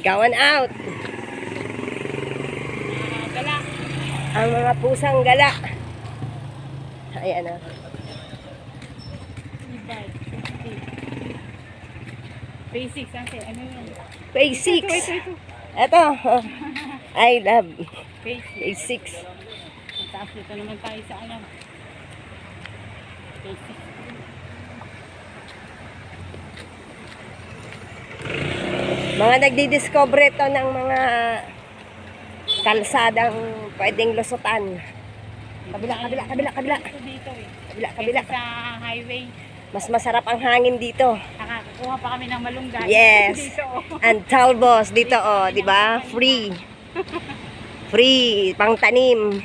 Gawan out. Ah, gala. Ang mga pusang gala. Ayan ah. E-bike. Basics, ate. Ano yun? 6. Ito, ito, ito. Ito. oh. I love Basics. 6. Tapos dito naman tayo sa ano. Basics. Mga nagdi-discover ito ng mga kalsadang pwedeng lusutan. Kabila, kabila, kabila, kabila. Ito dito eh. Kabila, kabila. Sa highway. Mas masarap ang hangin dito. Nakakakuha pa kami ng malunggay. Yes. Dito oh. And talbos dito oh, 'di ba? Free. Free pang tanim.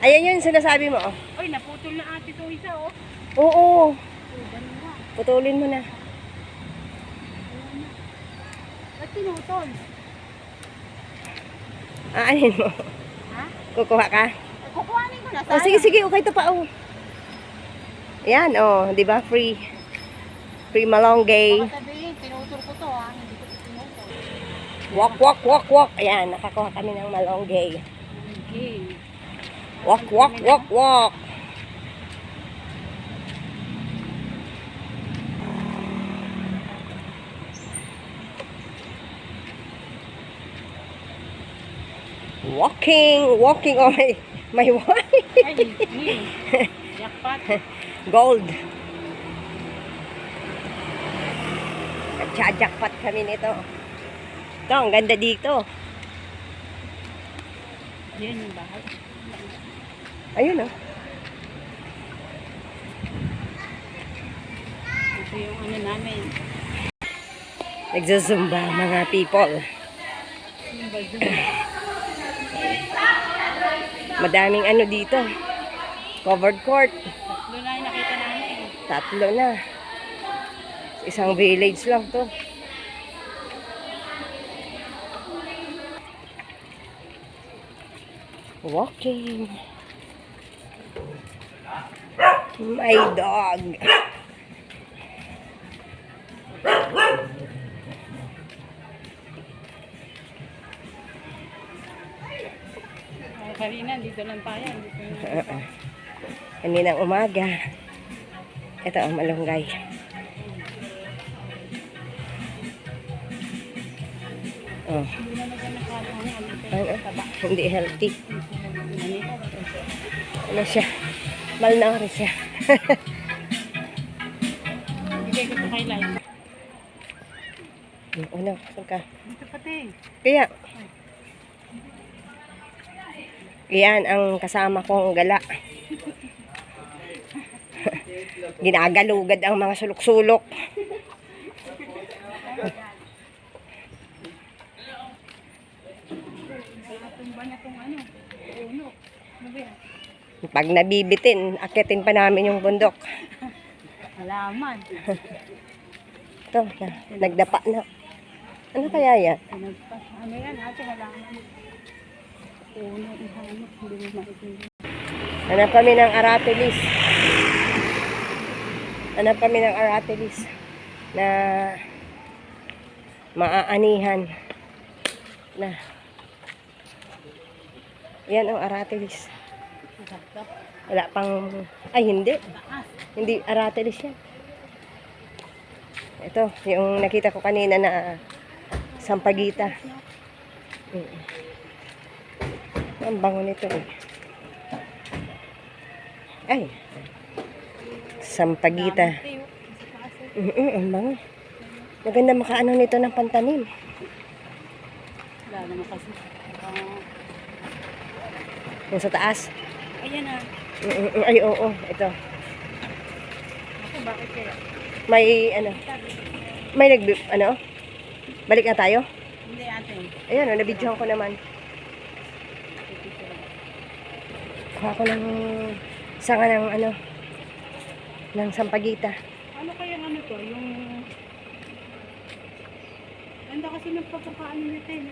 Ayan yun sinasabi mo. oh. Uy, naputol na ate itong isa oh. Oo, putulin mo na. Ba't tinutol? Aanin mo. Ha? Kukuha ka. Kukuhanin ko na. Oh, sige, sige, okay to pa. Oh. Yan, oh, 'di ba? Free. Free malonggay. Baka sabihin, tinutol ko to ha. Hindi ko tinutol. Walk, walk, walk, walk. Ayan, nakakuha kami ng malonggay. Okay. Walk, walk, walk, walk. Walking, walking. Oh, my, my wife. Yun? Gold. Nagja-jackpot kami nito. Ito, ang ganda dito. Yan yung bahay. Ayun, oh. Ito yung ano namin. Nagzazumba mga people. Bazoo. Madaming ano dito. Covered court. Tatlo na yung nakita namin. Tatlo na. Isang village lang to. Walking. My dog. Uh, kanina, dito lang tayo. Dito yung Kaninang umaga. Ito ang malunggay. Oh, ano. Hindi healthy. Ano siya? Malnourished siya. Bigay ko ito kay Liza. ano? Saan ka? Dito pati. Kaya, yan ang kasama kong gala. Ginagalugad ang mga sulok-sulok. Pag nabibitin, akitin pa namin yung bundok. Halaman. Ito, na, nagdapa na. Ano kaya yan? Ano yan ate? Halaman. Uno. Ihanap. Hindi mo maitindihan. Hanap kami ng aratilis. Hanap kami ng aratilis na maaanihan na yan ang aratilis. Sakto. Wala pang, ay hindi. Hindi aratilis yan. Ito, yung nakita ko kanina na sampagita. Mm. Ang bango nito eh. Ay. Sampagita. Eh. Mm ang bango. Maganda makaano nito ng pantanim. Wala naman kasi. Ah, Yung sa taas. ayan ah. Mm, mm, Ay, oo. Ito. Ako, bakit kaya? May, ano, may nag, ano? Balik na tayo? Hindi ate. Ayan, oh, nabidyohan ko naman. Kuha ko ng sanga ng ano, ng sampagita. Ano kaya ano to? Yung... Ganda kasi ng pagkakaano eh.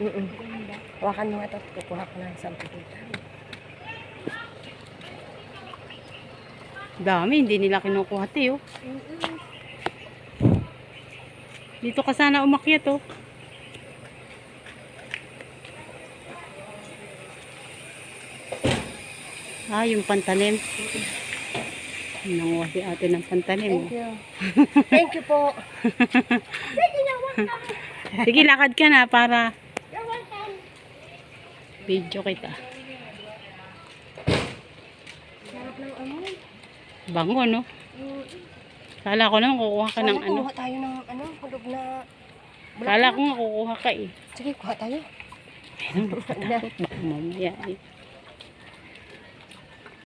Mm-mm. Ganda. Hawakan mo nga ito. Kukuha ko ng sampagita. Dami, hindi nila kinukuha tayo. Dito ka sana umakyat oh. Ah, yung pantanim. Nanguha si ate ng pantanim. Thank you. Thank you po. Sige, lakad ka na para video kita. Ano. Bango, no? Kala ko naman kukuha ka ng ano. kuha tayo ng ano, hulog na... Kala ko nga kukuha ka eh. Sige, kuha tayo. Ayun, baka mamaya eh.